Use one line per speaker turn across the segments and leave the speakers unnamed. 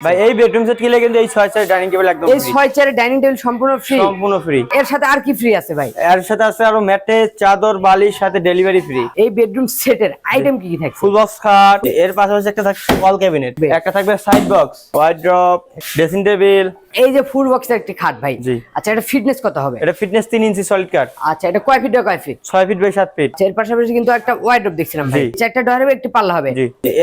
ভাই এই bedroom set কিনলে কিন্তু এই ডাইনিং টেবিল একদম
এই ডাইনিং টেবিল সম্পূর্ণ ফ্রি
সম্পূর্ণ ফ্রি
এর সাথে আর কি ফ্রি আছে ভাই?
এর সাথে আছে আরও ম্যাটে চাদর সাথে ডেলিভারি ফ্রি
এই বেডরুম সেটের আইটেম কি কি থাকছে?
ফুল বক্স খাট এর পাশাপাশি একটা থাকবে ওয়াল ক্যাবিনেট একটা থাকবে side box wardrobe dressing table
এই যে ফুল বক্সের একটি খাট ভাই। আচ্ছা এটা ফিটনেস কত হবে?
এটা ফিটনেস তিন ইঞ্চি সলিড কাট
আচ্ছা এটা কয় ফিট কয় ফিট
ছয় ফিট বাই সাত ফিট
আচ্ছা, এর পাশাপাশি কিন্তু একটা ওয়াইড্রপ দেখছিলাম ভাই।
জি।
আচ্ছা, একটা ডয়ার হবে একটি পাল্লা হবে।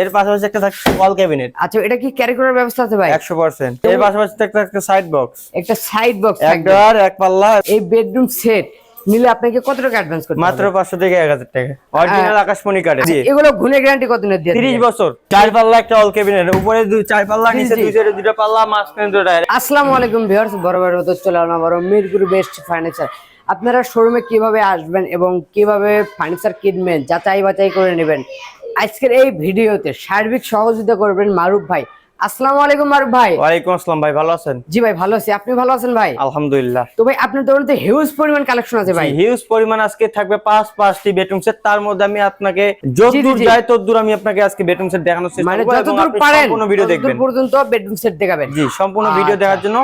এর পাশাপাশি একটা থাকবে ওয়াল ক্যাবিনেট
আচ্ছা এটা কি ক্যারি করার ব্যবস্থা আছে ভাই?
একশো পার্সেন্ট। এর পাশাপাশি একটা একটা সাইড বক্স
একটা সাইড বক্স
এক ডয়ার এক পাল্লা।
এই বেডরুম সেট নিলে আপনাকে কত টাকা অ্যাডভান্স করতে
মাত্র
হবে?
পাঁচশো থেকে এক হাজার টাকা। অরিজিনাল আকাশমণি কাটে
আচ্ছা, এগুলো গুণে গ্যারান্টি কত দিনের দিয়ে
তিরিশ
দিবেন?
বছর। চার পাল্লা একটা অল ক্যাবিনেট উপরে দুই চার পাল্লা নিচে দুই সাইডে দুটো পাল্লা মাঝখানে দুটো
আসসালামু আলাইকুম ভিউয়ার্স বড় বড় মতো চলে আলো বড় মিরপুর বেস্ট ফার্নিচার আপনারা শোরুমে কীভাবে আসবেন এবং কীভাবে ফার্নিচার কিনবেন যাচাই বাছাই করে নেবেন? আজকের এই ভিডিওতে সার্বিক সহযোগিতা করবেন মারুফ ভাই। আসসালামু আলাইকুম মারুফ ভাই।
ওয়ালাইকুম আসসালাম ভাই ভালো আছেন?
জি ভাই ভালো আছি। আপনি ভালো আছেন ভাই?
আলহামদুলিল্লাহ।
তো ভাই আপনার দোকানে তো হিউজ পরিমাণ কালেকশন আছে ভাই।
হিউজ পরিমাণ আজকে থাকবে পাঁচ পাঁচটি বেডরুম সেট তার মধ্যে আমি আপনাকে যতদূর। যাই ততদূর আমি আপনাকে আজকে বেডরুম সেট দেখানোর চেষ্টা
মানে যতদূর পারেন
সম্পূর্ণ ভিডিও দেখবেন।
পর্যন্ত বেডরুম সেট দেখাবেন।
জি সম্পূর্ণ ভিডিও
আচ্ছা।
দেখার জন্য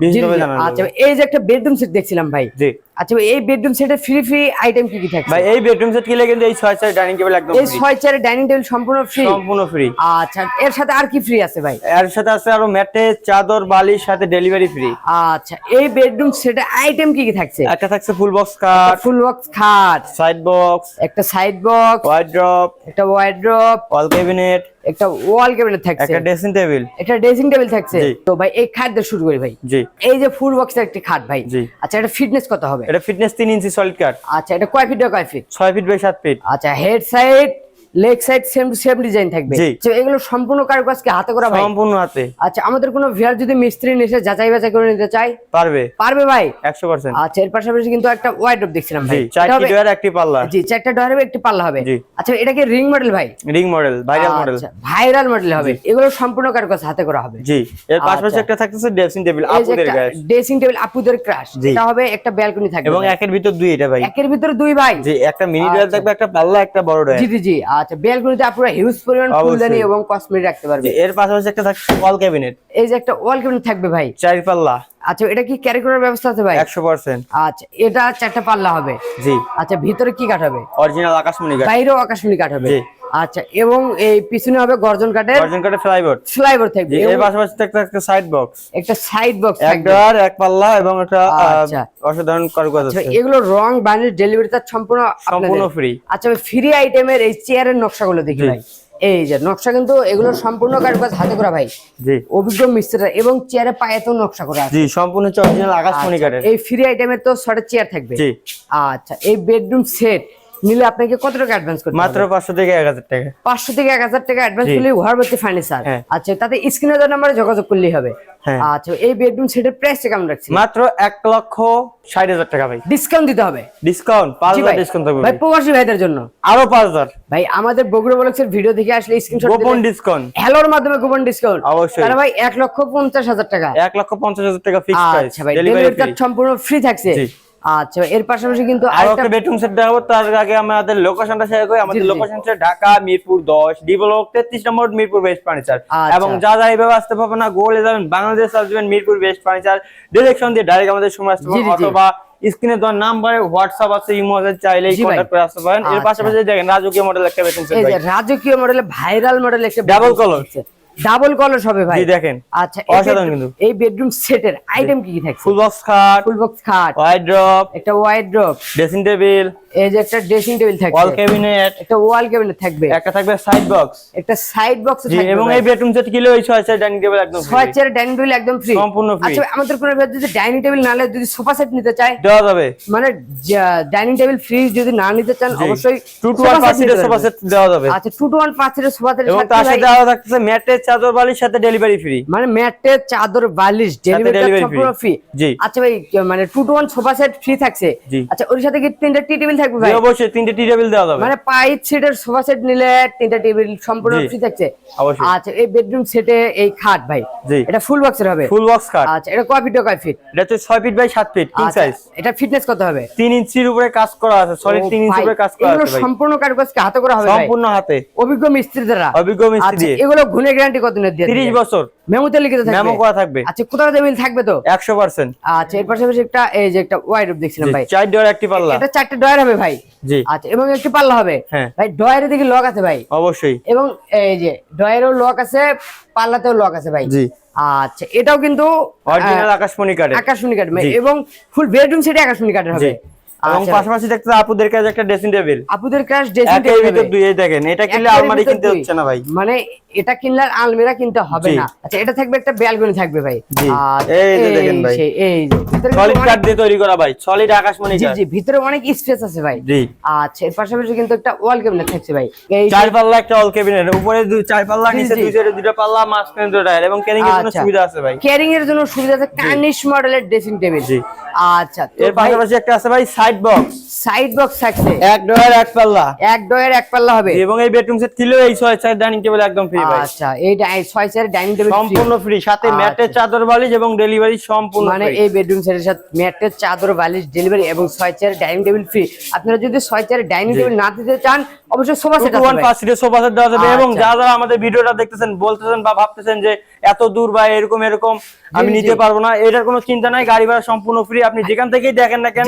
বিশেষভাবে
জি। আচ্ছা এই যে একটা বেডরুম সেট দেখছিলাম ভাই।
জি।
আচ্ছা এই বেডরুম সেটের ফ্রি ফ্রি আইটেম কি কি থাকছে?
ভাই এই বেডরুম সেট কিনলে কিন্তু এই ছয় ছয় ডাইনিং টেবিল একদম
এই
free।
ছয় চেয়ারের ডাইনিং টেবিল সম্পূর্ণ ফ্রি
সম্পূর্ণ ফ্রি
আচ্ছা এর সাথে আর কি ফ্রি আছে ভাই?
এর সাথে আছে আরও ম্যাটে চাদর বালির সাথে ডেলিভারি ফ্রি
আচ্ছা এই বেডরুম সেটের আইটেম কি কি থাকছে?
একটা থাকছে ফুল বক্স কাট
ফুল বক্স খাট
সাইড বক্স
একটা সাইড বক্স
ওয়াইড্রপ
একটা ওয়াইড্রপ
অল ক্যাবিনেট
একটা ওয়াল ক্যাবিনেট থাকছে।
একটা ড্রেসিং টেবিল
একটা ড্রেসিং টেবিল থাকছে? তো ভাই এই খাট দিয়ে শুরু করি ভাই।
জি।
এই যে ফুল বক্সের একটা খাট ভাই।
জি।
আচ্ছা এটা ফিটনেস কত হবে?
এটা ফিটনেস 3 ইঞ্চি সলিড কাট
আচ্ছা এটা কয় ফিট কয় ফিট
6 ফিট বাই 7 ফিট
আচ্ছা head side leg side same same design থাকবে। তো এগুলো সম্পূর্ণ কারুকাজকে হাতে করা ভাই?
সম্পূর্ণ হাতে।
আচ্ছা আমাদের কোনো ভিয়ার যদি মিস্ত্রি এসে যাচাই বাছাই করে নিতে চায়?
পারবে।
পারবে ভাই?
একশো পার্সেন্ট
আচ্ছা এর পাশাপাশি কিন্তু একটা ওয়াইড্রপ দেখছিলাম ভাই।
চারটি ডোয়ার একটি পাল্লা।
জি চারটা ডয়ার হবে একটি পাল্লা হবে। আচ্ছা এটা কি রিং মডেল ভাই?
রিং মডেল ভাইরাল মডেল
আচ্ছা ভাইরাল মডেল হবে। এগুলো সম্পূর্ণ কারুকাজ হাতে করা হবে।
জি এর পাশাপাশি
আচ্ছা।
একটা থাকতেছে ড্রেসিং টেবিল আপুদের গায়ে
ড্রেসিং টেবিল আপুদের ক্রাশ। এটা হবে একটা ব্যালকনি থাকবে
এবং একের ভিতর দুই এটা ভাই।
একের ভিতরে দুই ভাই।
জি একটা মিনি ডোয়ার
আচ্ছা।
থাকবে একটা পাল্লা একটা বড় ডোয়ার
জি জি জি আচ্ছা ব্যালকনিতে আপনারা হিউজ পরিমাণ ফুলদানি এবং কসমেটিক রাখতে পারবে
এর পাশাপাশি একটা থাকবে ওয়াল ক্যাবিনেট
এই যে একটা ওয়াল ক্যাবিনেট থাকবে ভাই।
চার পাল্লা
আচ্ছা এটা কি ক্যারি করার ব্যবস্থা আছে ভাই?
একশো পার্সেন্ট
আচ্ছা এটা চারটা পাল্লা হবে?
জি।
আচ্ছা ভিতরে কি কাঠ হবে?
অরিজিনাল আকাশমণি গাছ
বাইরেও আকাশমণি কাঠ হবে?
জি।
আচ্ছা এবং এই পিছনে হবে গর্জন কাঠের
অরিজিনাল কাঠে ফ্লাইবোর্ড
ফ্লাইওভার থাকবে।
এর পাশাপাশি একটা একটা সাইড বক্স
একটা সাইড বক্স
এক এক পাল্লা এবং একটা
আচ্ছা।
অসাধারণ কারুকাজ
আচ্ছা
আছে।
এগুলো রং বানির ডেলিভারি চার্জ সম্পূর্ণ
সম্পূর্ণ ফ্রি
আচ্ছা ফ্রি আইটেমের এই চেয়ারের নকশাগুলো দেখি। ভাই। এই যে নকশা কিন্তু এগুলো সম্পূর্ণ কারুকাজ হাতে করা ভাই।
জি।
অভিজ্ঞ মিস্ত্রিরা এবং চেয়ারে পায়ে তো নকশা করা
জি সম্পূর্ণ অরিজিনাল আকাশমণি
আচ্ছা,
কাঠের
এই ফ্রি আইটেমের তো ছটা চেয়ার থাকবে।
জি।
আচ্ছা এই বেডরুম সেট নিলে আপনাকে কত টাকা অ্যাডভান্স করতে
মাত্র
হবে?
পাঁচশো থেকে এক হাজার টাকা।
পাঁচশো থেকে এক হাজার টাকা অ্যাডভান্স। করলে ঘর ভর্তি ফার্নিচার। আচ্ছা তাতে স্ক্রিনের দেওয়ার নাম্বারে যোগাযোগ করলেই হবে।
হ্যাঁ।
আচ্ছা এই বেডরুম সেটের প্রাইস কেমন রাখছি
মাত্র এক লক্ষ ষাট হাজার টাকা ভাই।
ডিসকাউন্ট দিতে হবে।
ডিসকাউন্ট পাঁচ
জি
হাজার
ভাই।
ডিসকাউন্ট থাকবে
ভাই। প্রবাসী ভাইদের জন্য।
আরও পাঁচ হাজার।
ভাই আমাদের বগুড়া বলক্সের ভিডিও দেখে আসলে স্ক্রিনশট
গোপন ডিসকাউন্ট
হ্যালোর মাধ্যমে কুপন ডিসকাউন্ট
অবশ্যই।
তাহলে ভাই এক লক্ষ পঞ্চাশ হাজার টাকা।
এক লক্ষ পঞ্চাশ হাজার টাকা ফিক্স প্রাইস
আচ্ছা ভাই
ডেলিভারি
সম্পূর্ণ ফ্রি থাকছে।
জি।
আচ্ছা এর পাশাপাশি কিন্তু
আরও
আরেকটা
বেডরুম সেট দেখাবো তার আগে আমাদের লোকেশনটা শেয়ার করি আমাদের। লোকেশন হচ্ছে ঢাকা মিরপুর দশ ডি ব্লক তেত্রিশ নম্বর মিরপুর বেস্ট ফার্নিচার
আচ্ছা।
এবং যা যা এইভাবে আসতে পারবে না গোলে যাবেন বাংলাদেশ আসবেন মিরপুর বেস্ট ফার্নিচার ডিরেকশন দিয়ে ডাইরেক্ট আমাদের সময় আসতে
জি।
অথবা স্ক্রিনে দেওয়ার নাম্বারে হোয়াটসঅ্যাপ আছে ইমো আছে চাইলেই। কন্ট্যাক্ট করে আসতে পারেন এর
আচ্ছা।
পাশাপাশি দেখেন রাজকীয় মডেল একটা বেডরুম সেট
এই যে রাজকীয় মডেলে ভাইরাল মডেল একটা
Double color।
ডাবল কলর হবে ভাই।
দেখেন।
আচ্ছা এই
অসাধারণ কিন্তু।
এই বেডরুম সেটের আইটেম কি কি থাকছে?
ফুল বক্স খাট।
ফুল বক্স খাট।
ওয়াইড ড্রপ
একটা ওয়াইড ড্রপ
ড্রেসিং টেবিল
এই যে একটা ড্রেসিং টেবিল থাকবে
ওয়াল ক্যাবিনেট
একটা ওয়াল ক্যাবিনেট থাকবে।
একটা থাকবে সাইড বক্স
একটা সাইড বক্স থাকবে
এবং এই বেডরুম সেট কিলো ওই ছয় ছয় ডাইনিং টেবিল একদম
ছয়। চেয়ার ডাইনিং টেবিল একদম ফ্রি
সম্পূর্ণ free।
আচ্ছা আমাদের কোনো এবার যদি ডাইনিং টেবিল না নিলে যদি সোফা সেট নিতে চায়
দেওয়া যাবে।
মানে ডাইনিং টেবিল ফ্রি যদি না নিতে চান অবশ্যই
টু টু
sofa
ওয়ান পাঁচ
নিতে
সোফা সেট দেওয়া যাবে।
আচ্ছা টু টু ওয়ান পাঁচ সিটের সোফা সেট
এবং তার সাথে আরও থাকতেছে ম্যাটের চাদর বালির সাথে ডেলিভারি ফ্রি
মানে ম্যাটের চাদর বালিশ ডেলিভারি ফ্রি
জি।
আচ্ছা ভাই মানে two two one sofa set free থাকছে।
জি।
আচ্ছা ওর সাথে কি তিনটা টি টেবিল থাকবে ভাই?
অবশ্যই তিনটে টি টেবিল দেওয়া যাবে।
মানে পাইপ সেটের সোফা সেট নিলে তিনটা টেবিল সম্পূর্ণ ফ্রি থাকছে।
অবশ্যই।
আচ্ছা এই বেডরুম সেটে এই খাট ভাই। এটা ফুল বক্সের হবে।
ফুল বক্স খাট।
আচ্ছা এটা কয় ফিট কয় ফিট
এটা হচ্ছে ছয় ফিট বাই সাত ফিট কিং
আচ্ছা,
সাইজ
এটা ফিটনেস কত হবে?
তিন ইঞ্চির উপরে কাজ করা আছে সলিড
ও
তিন ইঞ্চির উপরে কাজ করা আছে ভাই।
সম্পূর্ণ কারুকাজকে হাতে করা হবে ভাই।
সম্পূর্ণ হাতে।
অভিজ্ঞ মিস্ত্রি দ্বারা
অভিজ্ঞ মিস্ত্রি।
আচ্ছা
দিয়ে
এগুলো গুণে গ্যারান্টি গ্যারান্টি কতদিনের দিয়ে
30 বছর।
মেমোতে লিখিত থাকবে
মেমো করা থাকবে?
আচ্ছা কোথাও মিল থাকবে তো?
100%
আচ্ছা এর পাশাপাশি একটা এই যে একটা ওয়াইড দেখছিলাম ভাই।
চার ডোর একটি পাল্লা।
এটা চারটে ডয়ার হবে ভাই?
জি।
আচ্ছা এবং একটি পাল্লা হবে?
হ্যাঁ।
ভাই ডয়ারের দিকে লক আছে ভাই?
অবশ্যই।
এবং এই যে ডয়ারেও লক আছে পাল্লাতেও লক আছে ভাই?
জি।
আচ্ছা এটাও কিন্তু
অরিজিনাল আকাশমণি কাঠের
আকাশমণি কাঠের। এবং ফুল বেডরুম সেটে আকাশমণি কাঠের হবে।
এবং
আচ্ছা।
পাশাপাশি দেখতে আপুদের কাছে একটা ড্রেসিং টেবিল
আপুদের ক্রাশ ড্রেসিং
ভিতর দুই দেখেন এটা কিনলে আলমারি কিনতে হচ্ছে না ভাই।
মানে এটা কিনলে আলমিরা কিনতে হবে না। আচ্ছা এটা থাকবে একটা ব্যালকনি থাকবে ভাই। আচ্ছা,
এই যে দেখেন ভাই।
এই যে।
সলিড কাঠ দিয়ে তৈরি করা ভাই। সলিড আকাশমণি
জি
কাঠ
জি ভিতরে অনেক স্পেস আছে ভাই।
জি।
আচ্ছা এর পাশাপাশি কিন্তু একটা ওয়াল ক্যাবিনেট থাকছে ভাই।
চার পাল্লা একটা অল কেবিনেট উপরে দুই চার পাল্লা নিচে। দুই সাইডে দুটো পাল্লা মাঝখানে দুটো টায়ার এবং ক্যারিং এর জন্য
আচ্ছা।
সুবিধা আছে ভাই।
ক্যারিং এর জন্য সুবিধা আছে কার্নিশ মডেলের ড্রেসিং টেবিল
জি।
আচ্ছা
এর পাশাপাশি একটা আছে ভাই সাইড বক্স
সাইড বক্স থাকছে।
এক ডয়ার এক পাল্লা।
এক ডয়ের এক পাল্লা হবে।
এবং এই বেডরুম সেট এই ছয় চার ডাইনিং টেবিল একদম ফ্রি ভাই।
আচ্ছা এই ছয় চেয়ার ডাইনিং টেবিল
সম্পূর্ণ ফ্রি সাথে
আচ্ছা।
ম্যাটের চাদর বালিশ এবং ডেলিভারি সম্পূর্ণ
মানে এই বেডরুম সেটের সাথে ম্যাটের চাদর বালিশ ডেলিভারি এবং ছয় চেয়ার ডাইনিং টেবিল ফ্রি আপনারা যদি ছয় চেয়ার ডাইনিং টেবিল না দিতে চান অবশ্যই sofa set
one first sofa set দেওয়া যাবে এবং
আচ্ছা।
যারা যারা আমাদের ভিডিওটা দেখতেছেন বলতেছেন বা ভাবতেছেন যে এত দূর বা এরকম এরকম আমি নিতে পারব না এটার কোনো চিন্তা নাই গাড়ি ভাড়া সম্পূর্ণ ফ্রি আপনি যেখান থেকেই দেখেন না কেন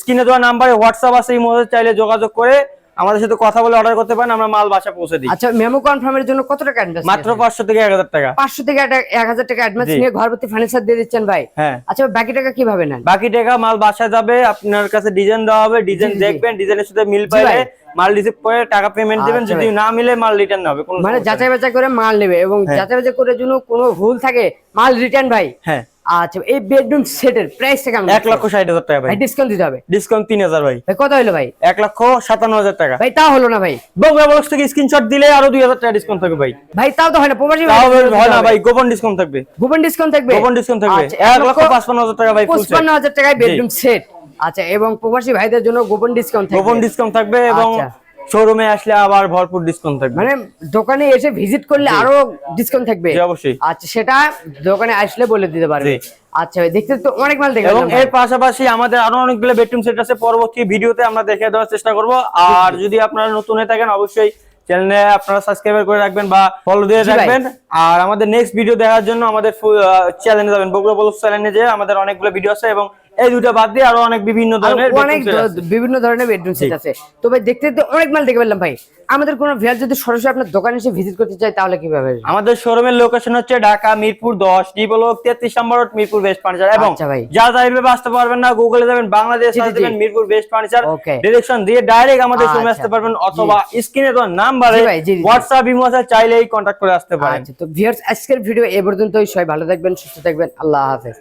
স্ক্রিনে দেওয়া নাম্বারে হোয়াটসঅ্যাপ আছে এই মুহূর্তে চাইলে যোগাযোগ করে আমাদের সাথে কথা বলে অর্ডার করতে পারেন আমরা মাল বাসা পৌঁছে দিই।
আচ্ছা মেমো কনফার্মের জন্য কত টাকা অ্যাডভান্স
মাত্র পাঁচশো থেকে এক হাজার টাকা।
পাঁচশো থেকে এক হাজার টাকা অ্যাডভান্স নিয়ে ঘরবর্তী ফার্নিচার দিয়ে দিচ্ছেন ভাই?
হ্যাঁ।
আচ্ছা বাকি টাকা কীভাবে নেন?
বাকি টাকা মাল বাসা যাবে আপনার কাছে ডিজাইন দেওয়া হবে ডিজাইন। দেখবেন ডিজাইনের সাথে মিল পাইলে মাল রিসিভ করে টাকা পেমেন্ট দিবেন
আচ্ছা
যদি না মিলে মাল রিটার্ন হবে কোনো
মানে যাচাই বাছাই করে মাল নেবে এবং
হ্যাঁ।
যাচাই বাছাই করে জন্য কোনো ভুল থাকে মাল রিটার্ন ভাই।
হ্যাঁ।
আচ্ছা এই বেডরুম সেটের প্রাইস কেমন
এক লক্ষ ষাট হাজার টাকা ভাই।
ডিসকাউন্ট দিতে হবে?
ডিসকাউন্ট তিন হাজার ভাই।
ভাই কত হলো ভাই?
এক লক্ষ সাতান্ন হাজার টাকা।
ভাই তাও হলো না ভাই।
বগুড়া বক্স থেকে স্ক্রিনশট দিলে আরও দুই হাজার টাকা ডিসকাউন্ট থাকবে ভাই।
ভাই তাও তো হয় না প্রবাসী
তাও
ভাই
হয় না ভাই গোপন ডিসকাউন্ট থাকবে।
গোপন ডিসকাউন্ট থাকবে?
গোপন ডিসকাউন্ট থাকবে।
আচ্ছা,
এক লক্ষ পাঁচপান্ন হাজার টাকা ভাই full set।
পঁচপান্ন হাজার টাকায় বেডরুম সেট আচ্ছা এবং প্রবাসী ভাইদের জন্য গোপন ডিসকাউন্ট থাকবে।
গোপন ডিসকাউন্ট থাকবে এবং
আচ্ছা।
শোরুমে আসলে আবার ভরপুর ডিসকাউন্ট থাকবে।
মানে দোকানে এসে ভিজিট করলে আরও ডিসকাউন্ট থাকবে?
অবশ্যই।
আচ্ছা সেটা দোকানে আসলে বলে দিতে পারবে। আচ্ছা ভাই দেখতে তো অনেক মাল দেখে
এবং এর পাশাপাশি আমাদের আরও অনেকগুলো বেডরুম সেট আছে পরবর্তী ভিডিওতে আমরা দেখে দেওয়ার চেষ্টা করব। আর যদি আপনারা নতুন হয়ে থাকেন অবশ্যই চ্যানেলে আপনারা সাবস্ক্রাইব করে রাখবেন বা ফলো দিয়ে রাখবেন। আর আমাদের নেক্সট ভিডিও দেখার জন্য আমাদের চ্যানেলে যাবেন। বগুড়া বলুস চ্যানেলে যে আমাদের অনেকগুলো ভিডিও আছে এবং এই দুটো বাদ দিয়ে আরও অনেক বিভিন্ন ধরনের
অনেক বিভিন্ন ধরনের বেডরুম সেট আছে। তো ভাই দেখতে দেখতে অনেক মাল দেখে পেলাম ভাই। আমাদের কোনো যদি সরাসরি আপনার দোকানে এসে ভিজিট করতে চায় তাহলে কীভাবে
আমাদের শোরুমের লোকেশন হচ্ছে ঢাকা মিরপুর দশ ডি ব্লক তেত্রিশ number road, Mirpur best furniture এবং
আচ্ছা।
যাইবে আসতে পারবেন না গুগলে যাবেন বাংলাদেশ দিবেন। মিরপুর বেস্ট ফার্নিচার ডিরেকশন দিয়ে ডাইরেক্ট আমাদের শোরুমে
আচ্ছা।
আসতে পারবেন অথবা স্ক্রিনে তো নাম্বারে ইমো আছে চাইলেই কন্ট্যাক্ট করে আসতে পারেন।
আচ্ছা তো ভিউয়ার্স আজকের ভিডিও এ পর্যন্তই। সবাই ভালো থাকবেন সুস্থ থাকবেন। আল্লাহ হাফেজ।